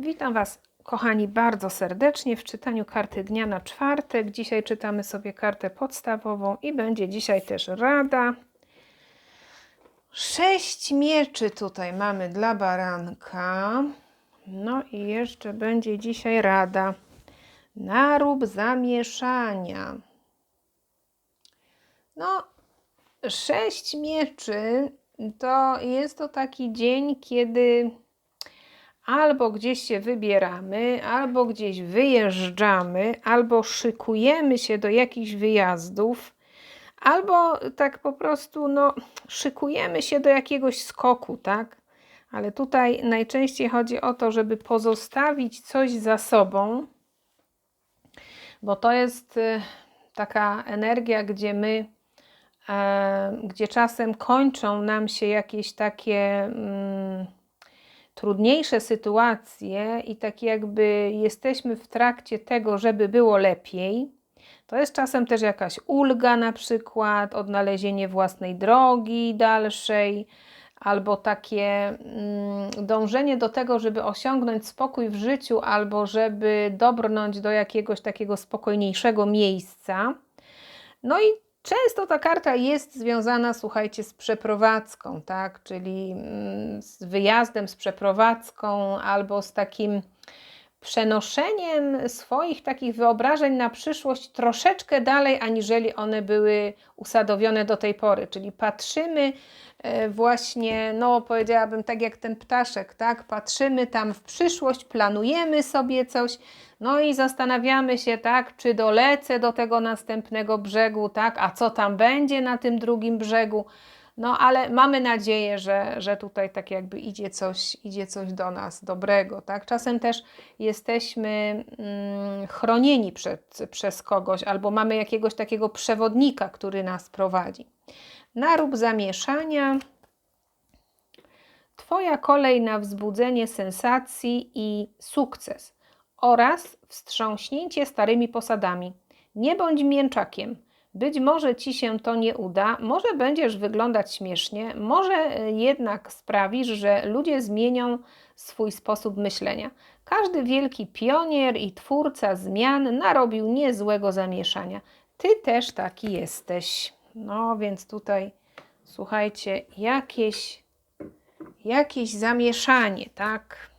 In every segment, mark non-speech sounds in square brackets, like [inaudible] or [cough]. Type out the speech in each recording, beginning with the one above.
Witam Was, kochani, bardzo serdecznie w czytaniu karty dnia na czwartek. Dzisiaj czytamy sobie kartę podstawową i będzie dzisiaj też rada. Sześć mieczy tutaj mamy dla baranka. No i jeszcze będzie dzisiaj rada. Narób zamieszania. No, sześć mieczy to jest to taki dzień, kiedy albo gdzieś się wybieramy, albo gdzieś wyjeżdżamy, albo szykujemy się do jakichś wyjazdów, albo tak po prostu no, szykujemy się do jakiegoś skoku, tak? Ale tutaj najczęściej chodzi o to, żeby pozostawić coś za sobą, bo to jest y, taka energia, gdzie my, e, gdzie czasem kończą nam się jakieś takie. Mm, trudniejsze sytuacje i tak jakby jesteśmy w trakcie tego, żeby było lepiej, to jest czasem też jakaś ulga, na przykład odnalezienie własnej drogi dalszej, albo takie mm, dążenie do tego, żeby osiągnąć spokój w życiu, albo żeby dobrnąć do jakiegoś takiego spokojniejszego miejsca. No i Często ta karta jest związana, słuchajcie, z przeprowadzką, tak? Czyli mm, z wyjazdem, z przeprowadzką albo z takim przenoszeniem swoich takich wyobrażeń na przyszłość troszeczkę dalej, aniżeli one były usadowione do tej pory. Czyli patrzymy e, właśnie, no powiedziałabym tak jak ten ptaszek, tak? Patrzymy tam w przyszłość, planujemy sobie coś, no i zastanawiamy się, tak, czy dolecę do tego następnego brzegu, tak, a co tam będzie na tym drugim brzegu. No, ale mamy nadzieję, że, że tutaj tak jakby idzie coś, idzie coś do nas dobrego, tak? Czasem też jesteśmy mm, chronieni przed, przez kogoś, albo mamy jakiegoś takiego przewodnika, który nas prowadzi. Narób zamieszania. Twoja kolej na wzbudzenie sensacji i sukces oraz wstrząśnięcie starymi posadami. Nie bądź mięczakiem. Być może ci się to nie uda, może będziesz wyglądać śmiesznie, może e, jednak sprawisz, że ludzie zmienią swój sposób myślenia. Każdy wielki pionier i twórca zmian narobił niezłego zamieszania. Ty też taki jesteś. No więc tutaj słuchajcie, jakieś jakieś zamieszanie, tak?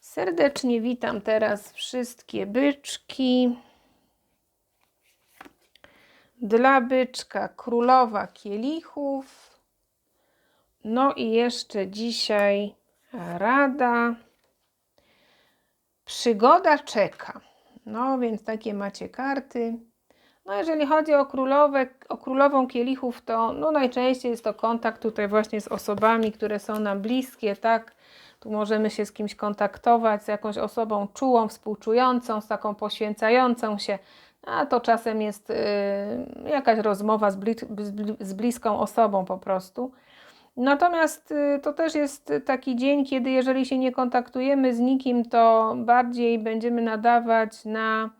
Serdecznie witam teraz wszystkie byczki. Dla byczka królowa kielichów. No i jeszcze dzisiaj rada. Przygoda czeka. No więc takie macie karty. No jeżeli chodzi o, królowe, o królową kielichów, to no najczęściej jest to kontakt tutaj właśnie z osobami, które są nam bliskie, tak? Tu możemy się z kimś kontaktować, z jakąś osobą czułą, współczującą, z taką poświęcającą się, a to czasem jest y, jakaś rozmowa z, bli z bliską osobą po prostu. Natomiast y, to też jest taki dzień, kiedy jeżeli się nie kontaktujemy z nikim, to bardziej będziemy nadawać na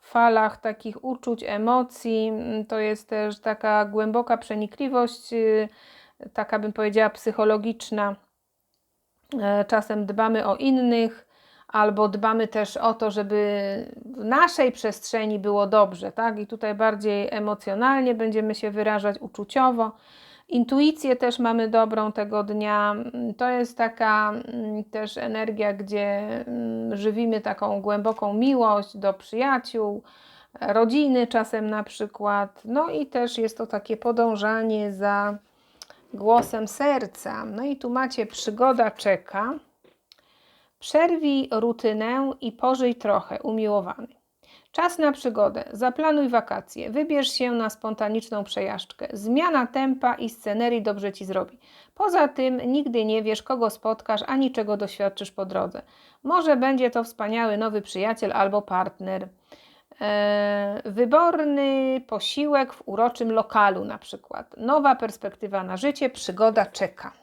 falach takich uczuć, emocji. To jest też taka głęboka przenikliwość, y, taka bym powiedziała psychologiczna E, czasem dbamy o innych, albo dbamy też o to, żeby w naszej przestrzeni było dobrze, tak? I tutaj bardziej emocjonalnie będziemy się wyrażać, uczuciowo. Intuicję też mamy dobrą tego dnia. To jest taka mm, też energia, gdzie mm, żywimy taką głęboką miłość do przyjaciół, rodziny czasem na przykład. No i też jest to takie podążanie za głosem serca. No i tu macie przygoda czeka. Przerwij rutynę i pożyj trochę, umiłowany. Czas na przygodę. Zaplanuj wakacje. Wybierz się na spontaniczną przejażdżkę. Zmiana tempa i scenerii dobrze ci zrobi. Poza tym nigdy nie wiesz, kogo spotkasz, ani czego doświadczysz po drodze. Może będzie to wspaniały nowy przyjaciel albo partner. E, wyborny posiłek w uroczym lokalu, na przykład. Nowa perspektywa na życie, przygoda czeka.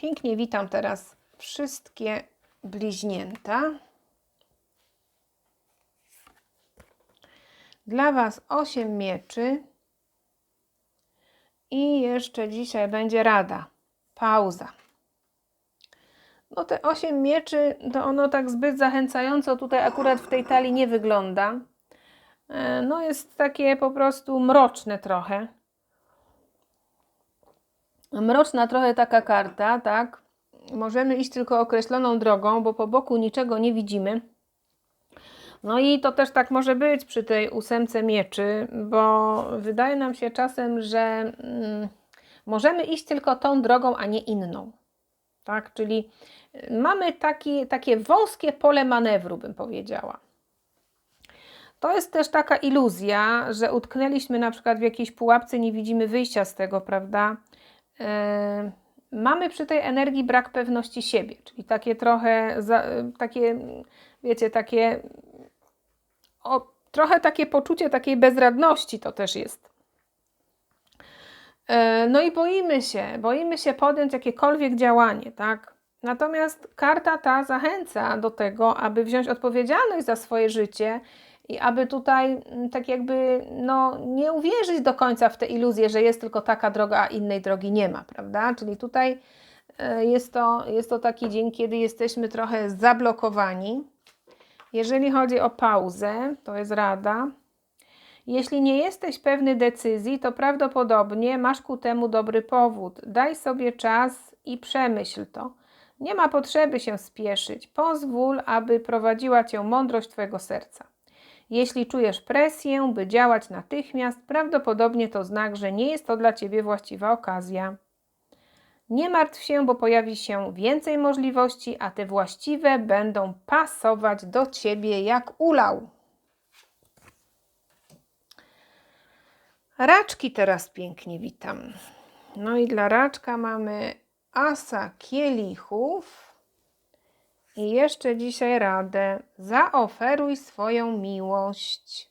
Pięknie witam teraz wszystkie bliźnięta. Dla Was osiem mieczy i jeszcze jeszcze dzisiaj będzie rada. Pauza. No te 8 mieczy, to ono tak zbyt zachęcająco tutaj akurat w tej talii nie wygląda. E, No jest takie po prostu mroczne trochę. Mroczna trochę taka karta, tak? Możemy iść tylko określoną drogą, bo po boku niczego nie widzimy. No i to też tak może być przy tej ósemce mieczy, bo wydaje nam się czasem, że mm, możemy iść tylko tą drogą, a nie inną. Tak? Czyli y, mamy taki, takie wąskie pole manewru, bym powiedziała. To jest też taka iluzja, że utknęliśmy na przykład w jakiejś pułapce, nie widzimy wyjścia z tego, prawda? Yy, mamy przy tej energii brak pewności siebie, czyli takie trochę, za, takie, wiecie, takie, o, trochę takie poczucie takiej bezradności to też jest. Yy, no i boimy się, boimy się podjąć jakiekolwiek działanie, tak? Natomiast karta ta zachęca do tego, aby wziąć odpowiedzialność za swoje życie i aby tutaj mm, tak jakby no, nie uwierzyć do końca w tę iluzję, że jest tylko taka droga, a innej drogi nie ma, prawda? Czyli tutaj e, jest to, jest to taki dzień, kiedy jesteśmy trochę zablokowani. Jeżeli chodzi o pauzę, to jest rada. Jeśli nie jesteś pewny decyzji, to prawdopodobnie masz ku temu dobry powód. Daj sobie czas i przemyśl to. Nie ma potrzeby się spieszyć. Pozwól, aby prowadziła cię mądrość Twojego serca. Jeśli czujesz presję, by działać natychmiast, prawdopodobnie to znak, że nie jest to dla Ciebie właściwa okazja. Nie martw się, bo pojawi się więcej możliwości, a te właściwe będą pasować do Ciebie jak ulał. Raczki teraz pięknie witam. No i dla raczka mamy asa kielichów. I jeszcze dzisiaj radę. Zaoferuj swoją miłość.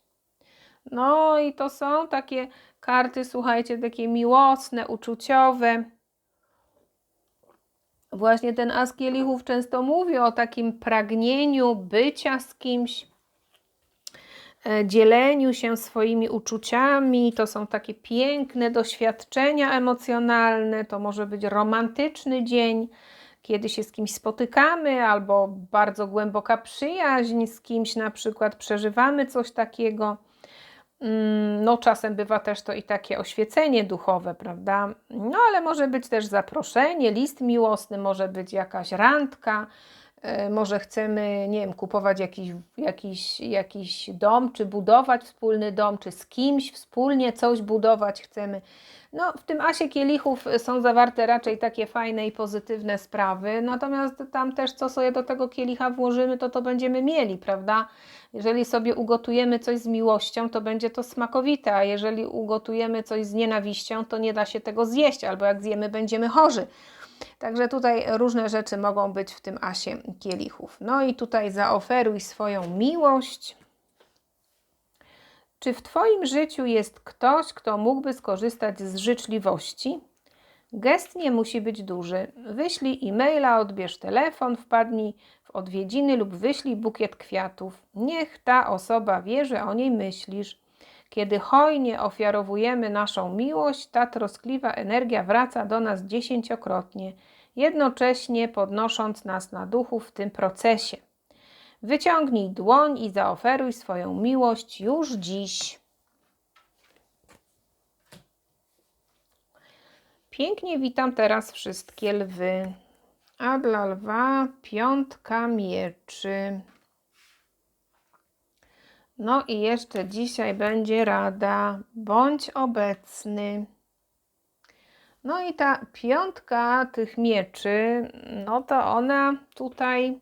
No i to są takie karty, słuchajcie, takie miłosne, uczuciowe. Właśnie ten as kielichów często mówi o takim pragnieniu bycia z kimś, e, dzieleniu się swoimi uczuciami. To są takie piękne doświadczenia emocjonalne. To może być romantyczny dzień kiedy się z kimś spotykamy, albo bardzo głęboka przyjaźń z kimś, na przykład przeżywamy coś takiego. Mm, no, czasem bywa też to i takie oświecenie duchowe, prawda? No, ale może być też zaproszenie, list miłosny, może być jakaś randka, e, może chcemy, nie wiem, kupować jakiś, jakiś, jakiś dom, czy budować wspólny dom, czy z kimś wspólnie coś budować chcemy. No, w tym asie kielichów są zawarte raczej takie fajne i pozytywne sprawy, natomiast tam też co sobie do tego kielicha włożymy, to to będziemy mieli, prawda? Jeżeli sobie ugotujemy coś z miłością, to będzie to smakowite, a jeżeli ugotujemy coś z nienawiścią, to nie da się tego zjeść, albo jak zjemy, będziemy chorzy. Także tutaj różne rzeczy mogą być w tym asie kielichów. No i tutaj zaoferuj swoją miłość. Czy w Twoim życiu jest ktoś, kto mógłby skorzystać z życzliwości? Gest nie musi być duży. Wyślij e-maila, odbierz telefon, wpadnij w odwiedziny lub wyślij bukiet kwiatów. Niech ta osoba wie, że o niej myślisz. Kiedy hojnie ofiarowujemy naszą miłość, ta troskliwa energia wraca do nas dziesięciokrotnie, jednocześnie podnosząc nas na duchu w tym procesie. Wyciągnij dłoń i zaoferuj swoją miłość już dziś. Pięknie witam teraz wszystkie lwy. A dla lwa piątka mieczy. No i jeszcze dzisiaj będzie rada. Bądź obecny. No i ta piątka tych mieczy, no to ona tutaj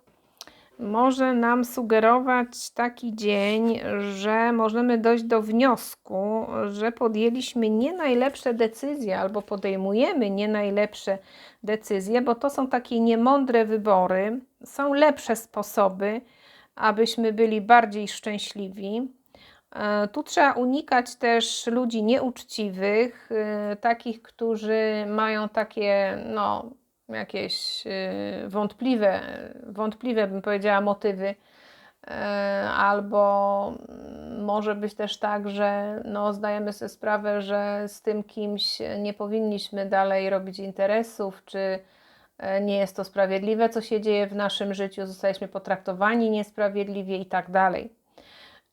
może nam sugerować taki dzień, że możemy dojść do wniosku, że podjęliśmy nie najlepsze decyzje albo podejmujemy nie najlepsze decyzje, bo to są takie niemądre wybory, są lepsze sposoby, abyśmy byli bardziej szczęśliwi. E, tu trzeba unikać też ludzi nieuczciwych, e, takich, którzy mają takie, no, jakieś y, wątpliwe, wątpliwe bym powiedziała motywy E, albo mm, może być też tak, że no, zdajemy sobie sprawę, że z tym kimś nie powinniśmy dalej robić interesów, czy e, nie jest to sprawiedliwe, co się dzieje w naszym życiu, zostaliśmy potraktowani niesprawiedliwie i tak dalej.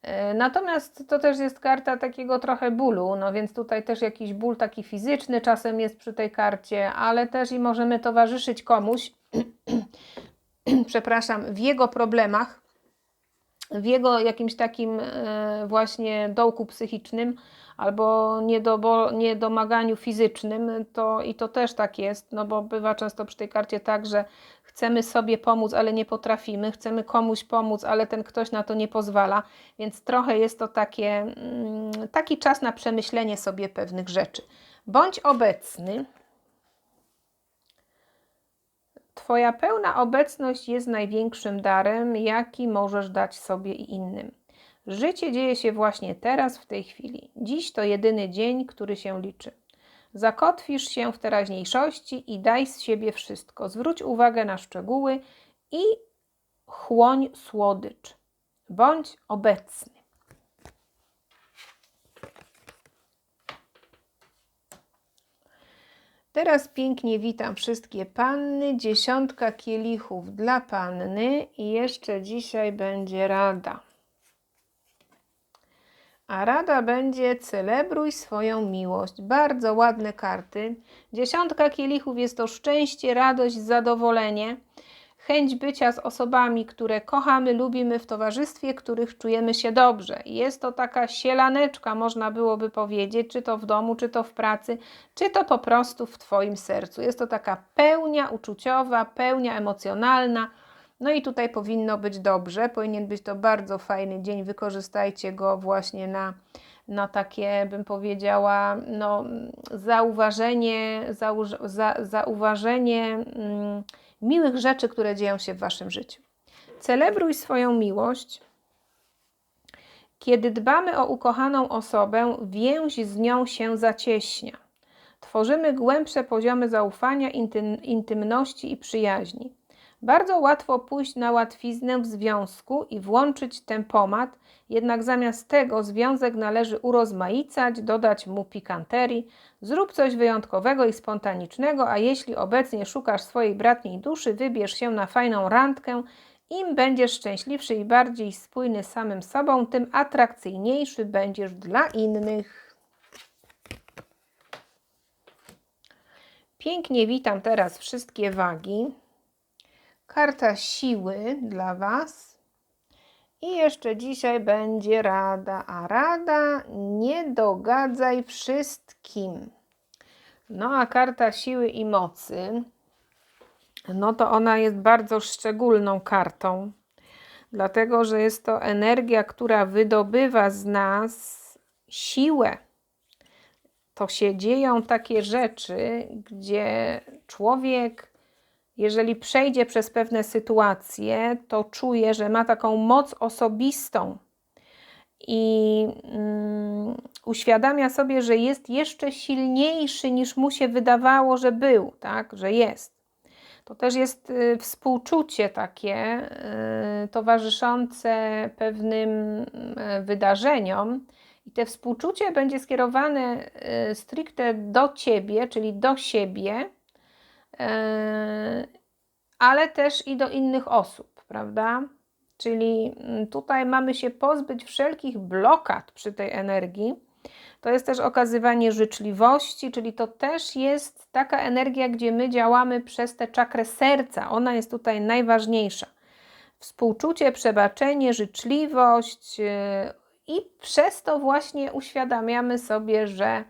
E, natomiast to też jest karta takiego trochę bólu, no więc tutaj też jakiś ból taki fizyczny czasem jest przy tej karcie, ale też i możemy towarzyszyć komuś, [clears throat] przepraszam, w jego problemach, w jego jakimś takim e, właśnie dołku psychicznym albo niedobo, niedomaganiu fizycznym, to i to też tak jest, no bo bywa często przy tej karcie tak, że chcemy sobie pomóc, ale nie potrafimy, chcemy komuś pomóc, ale ten ktoś na to nie pozwala, więc trochę jest to takie, mm, taki czas na przemyślenie sobie pewnych rzeczy. Bądź obecny. Twoja pełna obecność jest największym darem, jaki możesz dać sobie i innym. Życie dzieje się właśnie teraz, w tej chwili. Dziś to jedyny dzień, który się liczy. Zakotwisz się w teraźniejszości i daj z siebie wszystko. Zwróć uwagę na szczegóły i chłoń słodycz. Bądź obecny. Teraz pięknie witam wszystkie panny. Dziesiątka kielichów dla panny i jeszcze dzisiaj będzie rada. A rada będzie celebruj swoją miłość. Bardzo ładne karty. Dziesiątka kielichów jest to szczęście, radość, zadowolenie chęć bycia z osobami, które kochamy, lubimy, w towarzystwie których czujemy się dobrze. Jest to taka sielaneczka, można byłoby powiedzieć, czy to w domu, czy to w pracy, czy to po prostu w Twoim sercu. Jest to taka pełnia uczuciowa, pełnia emocjonalna. No i tutaj powinno być dobrze, powinien być to bardzo fajny dzień. Wykorzystajcie go właśnie na, na takie, bym powiedziała, no, zauważenie, zauż, za, zauważenie. Mm, miłych rzeczy, które dzieją się w Waszym życiu. Celebruj swoją miłość. Kiedy dbamy o ukochaną osobę, więź z nią się zacieśnia. Tworzymy głębsze poziomy zaufania, intym, intymności i przyjaźni. Bardzo łatwo pójść na łatwiznę w związku i włączyć tempomat, jednak zamiast tego związek należy urozmaicać, dodać mu pikanterii. Zrób coś wyjątkowego i spontanicznego, a jeśli obecnie szukasz swojej bratniej duszy, wybierz się na fajną randkę. Im będziesz szczęśliwszy i bardziej spójny z samym sobą, tym atrakcyjniejszy będziesz dla innych. Pięknie witam teraz wszystkie wagi. Karta siły dla Was. I jeszcze dzisiaj będzie rada, a rada nie dogadzaj wszystkim. No a karta siły i mocy, no to ona jest bardzo szczególną kartą, dlatego że jest to energia, która wydobywa z nas siłę. To się dzieją takie rzeczy, gdzie człowiek jeżeli przejdzie przez pewne sytuacje, to czuje, że ma taką moc osobistą i um, uświadamia sobie, że jest jeszcze silniejszy niż mu się wydawało, że był, tak, że jest. To też jest y, współczucie takie y, towarzyszące pewnym y, wydarzeniom. I te współczucie będzie skierowane stricte do ciebie, czyli do siebie, ale też i do innych osób, prawda? Czyli mm, tutaj mamy się pozbyć wszelkich blokad przy tej energii. To jest też okazywanie życzliwości, czyli to też jest taka energia, gdzie my działamy przez tę czakrę serca. Ona jest tutaj najważniejsza. Współczucie, przebaczenie, życzliwość yy, i przez to właśnie uświadamiamy sobie, że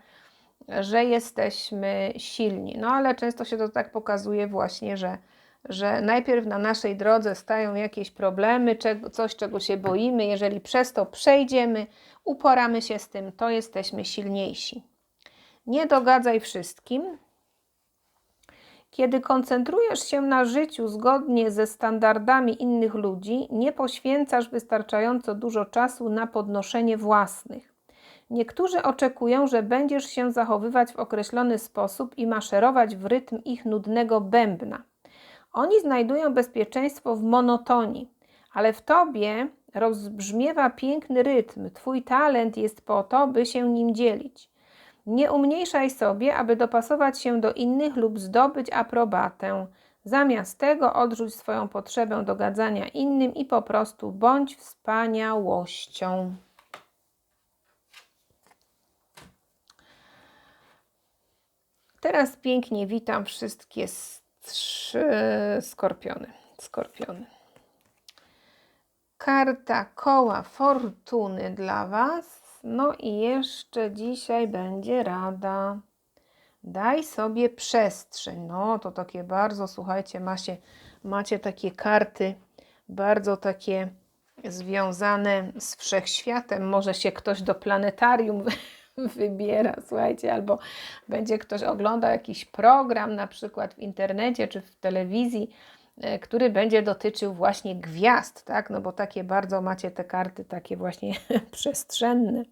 że jesteśmy silni. No ale często się to tak pokazuje właśnie, że, że najpierw na naszej drodze stają jakieś problemy, coś czego się boimy. Jeżeli przez to przejdziemy, uporamy się z tym, to jesteśmy silniejsi. Nie dogadzaj wszystkim. Kiedy koncentrujesz się na życiu zgodnie ze standardami innych ludzi, nie poświęcasz wystarczająco dużo czasu na podnoszenie własnych. Niektórzy oczekują, że będziesz się zachowywać w określony sposób i maszerować w rytm ich nudnego bębna. Oni znajdują bezpieczeństwo w monotonii, ale w tobie rozbrzmiewa piękny rytm. Twój talent jest po to, by się nim dzielić. Nie umniejszaj sobie, aby dopasować się do innych lub zdobyć aprobatę. Zamiast tego odrzuć swoją potrzebę dogadzania innym i po prostu bądź wspaniałością. Teraz pięknie witam wszystkie trzy skorpiony. Skorpiony. Karta koła fortuny dla Was. No i jeszcze dzisiaj będzie rada. Daj sobie przestrzeń. No to takie bardzo, słuchajcie, macie, macie takie karty, bardzo takie związane z wszechświatem. Może się ktoś do planetarium [laughs] wybiera, słuchajcie, albo będzie ktoś oglądał jakiś program, na przykład w internecie czy w telewizji, e, który będzie dotyczył właśnie gwiazd, tak? No bo takie bardzo macie te karty takie właśnie [laughs] przestrzenne.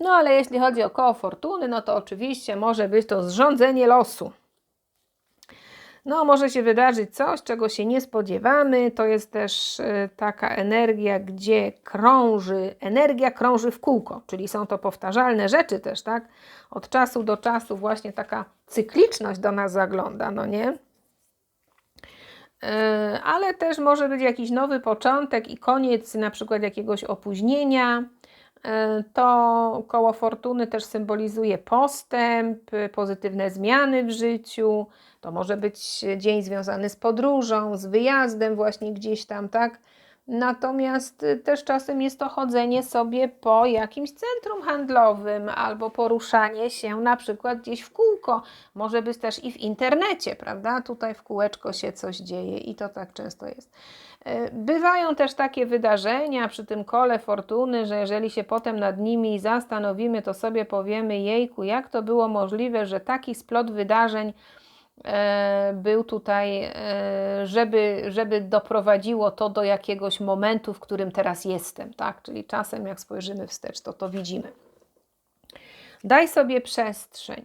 No ale jeśli chodzi o koło fortuny, no to oczywiście może być to zrządzenie losu. No, może się wydarzyć coś, czego się nie spodziewamy. To jest też y, taka energia, gdzie krąży, energia krąży w kółko, czyli są to powtarzalne rzeczy też, tak? Od czasu do czasu właśnie taka cykliczność do nas zagląda, no nie? Y, ale też może być jakiś nowy początek i koniec na przykład jakiegoś opóźnienia. Y, to koło fortuny też symbolizuje postęp, pozytywne zmiany w życiu, to może być dzień związany z podróżą, z wyjazdem właśnie gdzieś tam, tak? Natomiast y, też czasem jest to chodzenie sobie po jakimś centrum handlowym albo poruszanie się na przykład gdzieś w kółko. Może być też i w internecie, prawda? Tutaj w kółeczko się coś dzieje i to tak często jest. Y, bywają też takie wydarzenia przy tym kole fortuny, że jeżeli się potem nad nimi zastanowimy, to sobie powiemy: Jejku, jak to było możliwe, że taki splot wydarzeń E, był tutaj, e, żeby, żeby doprowadziło to do jakiegoś momentu, w którym teraz jestem, tak? Czyli czasem, jak spojrzymy wstecz, to to widzimy. Daj sobie przestrzeń.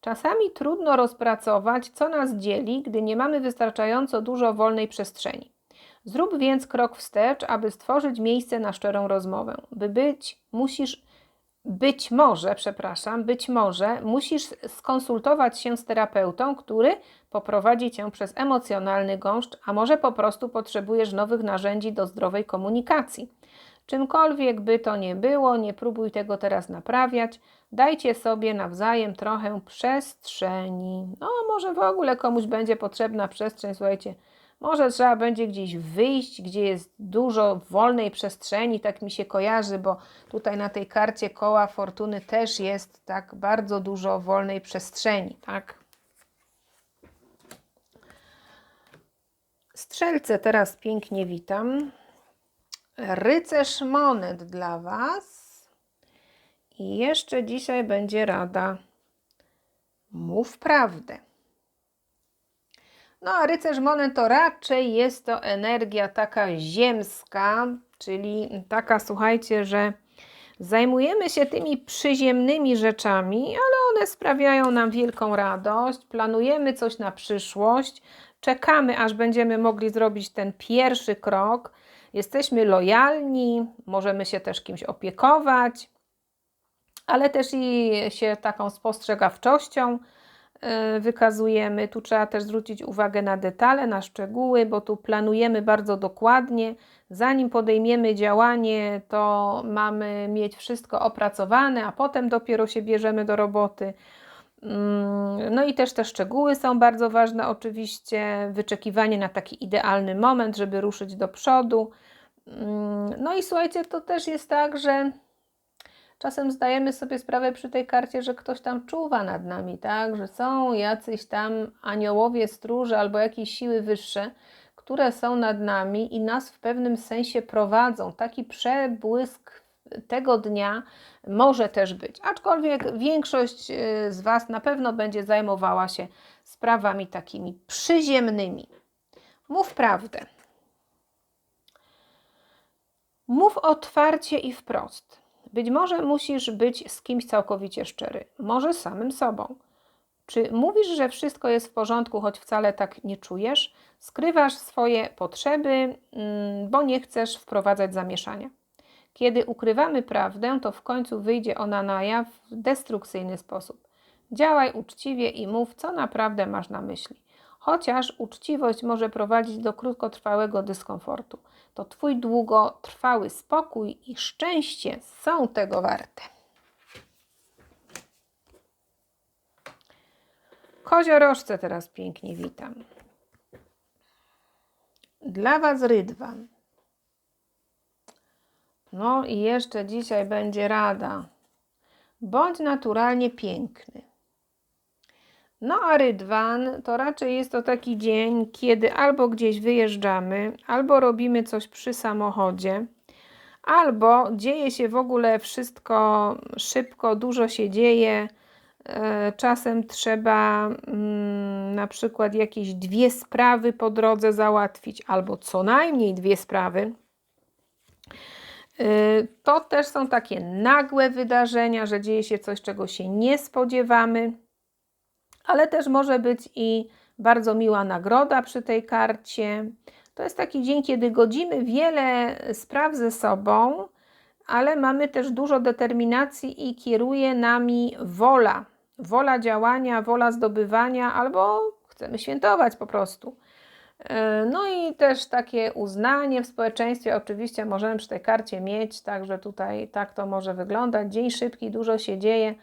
Czasami trudno rozpracować, co nas dzieli, gdy nie mamy wystarczająco dużo wolnej przestrzeni. Zrób więc krok wstecz, aby stworzyć miejsce na szczerą rozmowę. By być, musisz być może, przepraszam, być może musisz skonsultować się z terapeutą, który poprowadzi cię przez emocjonalny gąszcz, a może po prostu potrzebujesz nowych narzędzi do zdrowej komunikacji. Czymkolwiek by to nie było, nie próbuj tego teraz naprawiać. Dajcie sobie nawzajem trochę przestrzeni. No, może w ogóle komuś będzie potrzebna przestrzeń, słuchajcie może trzeba będzie gdzieś wyjść, gdzie jest dużo wolnej przestrzeni, tak mi się kojarzy, bo tutaj na tej karcie koła fortuny też jest tak bardzo dużo wolnej przestrzeni, tak? Strzelce teraz pięknie witam. Rycerz monet dla Was. I jeszcze dzisiaj będzie rada. Mów prawdę. No a rycerz monet to raczej jest to energia taka ziemska, czyli taka, słuchajcie, że zajmujemy się tymi przyziemnymi rzeczami, ale one sprawiają nam wielką radość. Planujemy coś na przyszłość, czekamy, aż będziemy mogli zrobić ten pierwszy krok. Jesteśmy lojalni, możemy się też kimś opiekować, ale też i się taką spostrzegawczością wykazujemy. Tu trzeba też zwrócić uwagę na detale, na szczegóły, bo tu planujemy bardzo dokładnie. Zanim podejmiemy działanie, to mamy mieć wszystko opracowane, a potem dopiero się bierzemy do roboty. Mm, no i też te szczegóły są bardzo ważne, oczywiście. Wyczekiwanie na taki idealny moment, żeby ruszyć do przodu. Mm, no i słuchajcie, to też jest tak, że czasem zdajemy sobie sprawę przy tej karcie, że ktoś tam czuwa nad nami, tak? Że są jacyś tam aniołowie, stróże albo jakieś siły wyższe, które są nad nami i nas w pewnym sensie prowadzą. Taki przebłysk tego dnia może też być. Aczkolwiek większość y, z Was na pewno będzie zajmowała się sprawami takimi przyziemnymi. Mów prawdę. Mów otwarcie i wprost. Być może musisz być z kimś całkowicie szczery, może samym sobą. Czy mówisz, że wszystko jest w porządku, choć wcale tak nie czujesz? Skrywasz swoje potrzeby, mm, bo nie chcesz wprowadzać zamieszania. Kiedy ukrywamy prawdę, to w końcu wyjdzie ona na jaw w destrukcyjny sposób. Działaj uczciwie i mów, co naprawdę masz na myśli. Chociaż uczciwość może prowadzić do krótkotrwałego dyskomfortu, to Twój długotrwały spokój i szczęście są tego warte. Koziorożce teraz pięknie witam. Dla Was rydwan. No i jeszcze dzisiaj będzie rada. Bądź naturalnie piękny. No a rydwan to raczej jest to taki dzień, kiedy albo gdzieś wyjeżdżamy, albo robimy coś przy samochodzie, albo dzieje się w ogóle wszystko szybko, dużo się dzieje. E, czasem trzeba mm, na przykład jakieś dwie sprawy po drodze załatwić, albo co najmniej dwie sprawy. E, to też są takie nagłe wydarzenia, że dzieje się coś, czego się nie spodziewamy ale też może być i bardzo miła nagroda przy tej karcie. To jest taki dzień, kiedy godzimy wiele spraw ze sobą, ale mamy też dużo determinacji i kieruje nami wola. Wola działania, wola zdobywania, albo chcemy świętować po prostu. E, no i też takie uznanie w społeczeństwie oczywiście możemy przy tej karcie mieć, także tutaj tak to może wyglądać. Dzień szybki, dużo się dzieje.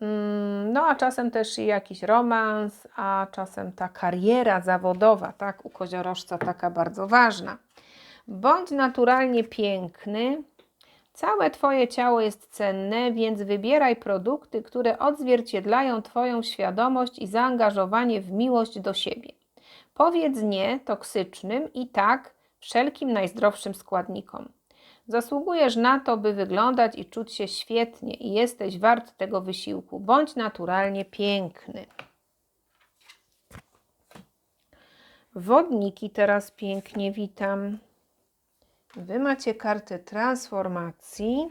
Mm, no a czasem też i jakiś romans, a czasem ta kariera zawodowa, tak, u koziorożca taka bardzo ważna. Bądź naturalnie piękny. Całe Twoje ciało jest cenne, więc wybieraj produkty, które odzwierciedlają Twoją świadomość i zaangażowanie w miłość do siebie. Powiedz nie toksycznym i tak wszelkim najzdrowszym składnikom. Zasługujesz na to, by wyglądać i czuć się świetnie i jesteś wart tego wysiłku. Bądź naturalnie piękny. Wodniki teraz pięknie witam. Wy macie kartę transformacji.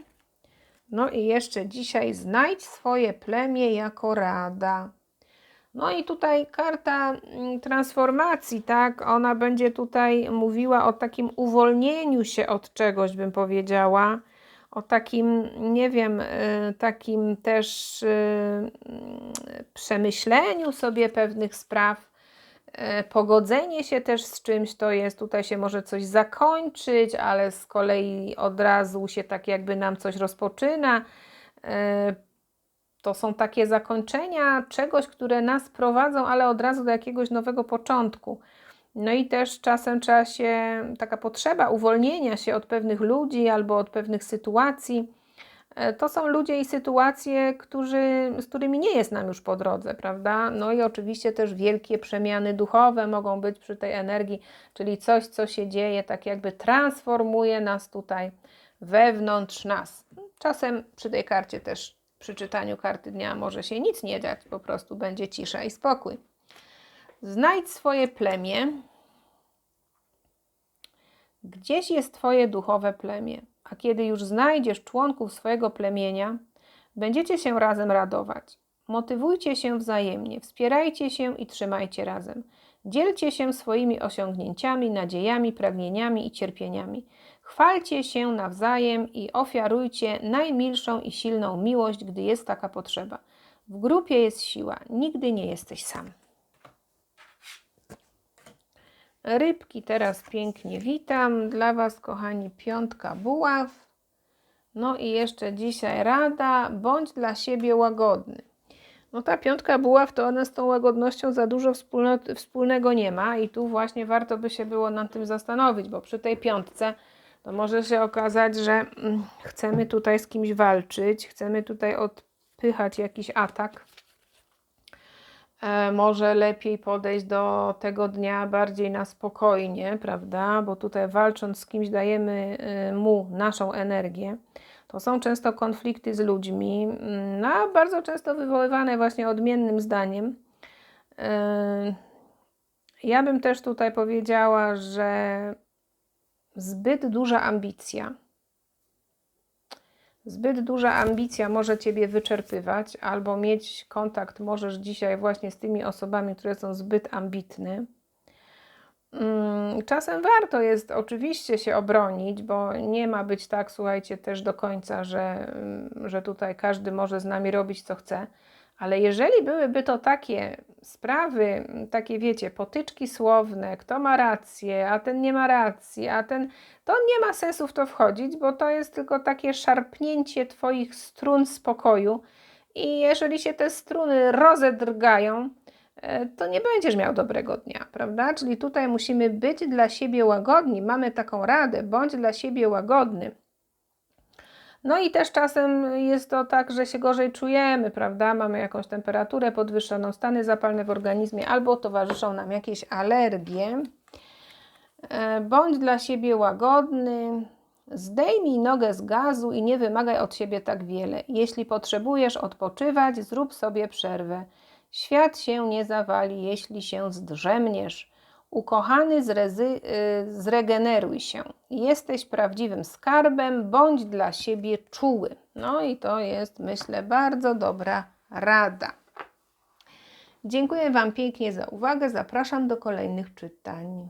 No i jeszcze dzisiaj znajdź swoje plemię jako rada. No i tutaj karta mm, transformacji, tak? Ona będzie tutaj mówiła o takim uwolnieniu się od czegoś, bym powiedziała. O takim, nie wiem, y, takim też y, mm, przemyśleniu sobie pewnych spraw, y, pogodzenie się też z czymś to jest. Tutaj się może coś zakończyć, ale z kolei od razu się tak jakby nam coś rozpoczyna to są takie zakończenia czegoś, które nas prowadzą, ale od razu do jakiegoś nowego początku. No i też czasem trzeba się, taka potrzeba uwolnienia się od pewnych ludzi albo od pewnych sytuacji. E, to są ludzie i sytuacje, którzy, z którymi nie jest nam już po drodze, prawda? No i oczywiście też wielkie przemiany duchowe mogą być przy tej energii, czyli coś, co się dzieje, tak jakby transformuje nas tutaj wewnątrz nas. Czasem przy tej karcie też przy czytaniu karty dnia może się nic nie dać, po prostu będzie cisza i spokój. Znajdź swoje plemię. Gdzieś jest Twoje duchowe plemię, a kiedy już znajdziesz członków swojego plemienia, będziecie się razem radować. Motywujcie się wzajemnie, wspierajcie się i trzymajcie razem. Dzielcie się swoimi osiągnięciami, nadziejami, pragnieniami i cierpieniami. Chwalcie się nawzajem i ofiarujcie najmilszą i silną miłość, gdy jest taka potrzeba. W grupie jest siła, nigdy nie jesteś sam. Rybki teraz pięknie witam. Dla Was, kochani, piątka buław. No i jeszcze dzisiaj rada, bądź dla siebie łagodny. No ta piątka buław to ona z tą łagodnością za dużo wspólnego nie ma i tu właśnie warto by się było nad tym zastanowić, bo przy tej piątce to może się okazać, że mm, chcemy tutaj z kimś walczyć, chcemy tutaj odpychać jakiś atak. E, może lepiej podejść do tego dnia bardziej na spokojnie, prawda? Bo tutaj walcząc z kimś dajemy y, mu naszą energię. To są często konflikty z ludźmi, mm, no, bardzo często wywoływane właśnie odmiennym zdaniem. E, ja bym też tutaj powiedziała, że zbyt duża ambicja, Zbyt duża ambicja może Ciebie wyczerpywać, albo mieć kontakt możesz dzisiaj właśnie z tymi osobami, które są zbyt ambitne. Mm, Czasem warto jest oczywiście się obronić, bo nie ma być tak, słuchajcie, też do końca, że, mm, że tutaj każdy może z nami robić co chce. Ale jeżeli byłyby to takie sprawy, takie wiecie, potyczki słowne, kto ma rację, a ten nie ma racji, a ten, to nie ma sensu w to wchodzić, bo to jest tylko takie szarpnięcie Twoich strun spokoju. I jeżeli się te struny rozedrgają, e, to nie będziesz miał dobrego dnia, prawda? Czyli tutaj musimy być dla siebie łagodni. Mamy taką radę, bądź dla siebie łagodny. No i też czasem jest to tak, że się gorzej czujemy, prawda? Mamy jakąś temperaturę podwyższoną, stany zapalne w organizmie, albo towarzyszą nam jakieś alergie. E, Bądź dla siebie łagodny. Zdejmij nogę z gazu i nie wymagaj od siebie tak wiele. Jeśli potrzebujesz odpoczywać, zrób sobie przerwę. Świat się nie zawali, jeśli się zdrzemniesz. Ukochany, y, zregeneruj się. Jesteś prawdziwym skarbem, bądź dla siebie czuły. No i to jest, myślę, bardzo dobra rada. Dziękuję Wam pięknie za uwagę. Zapraszam do kolejnych czytań.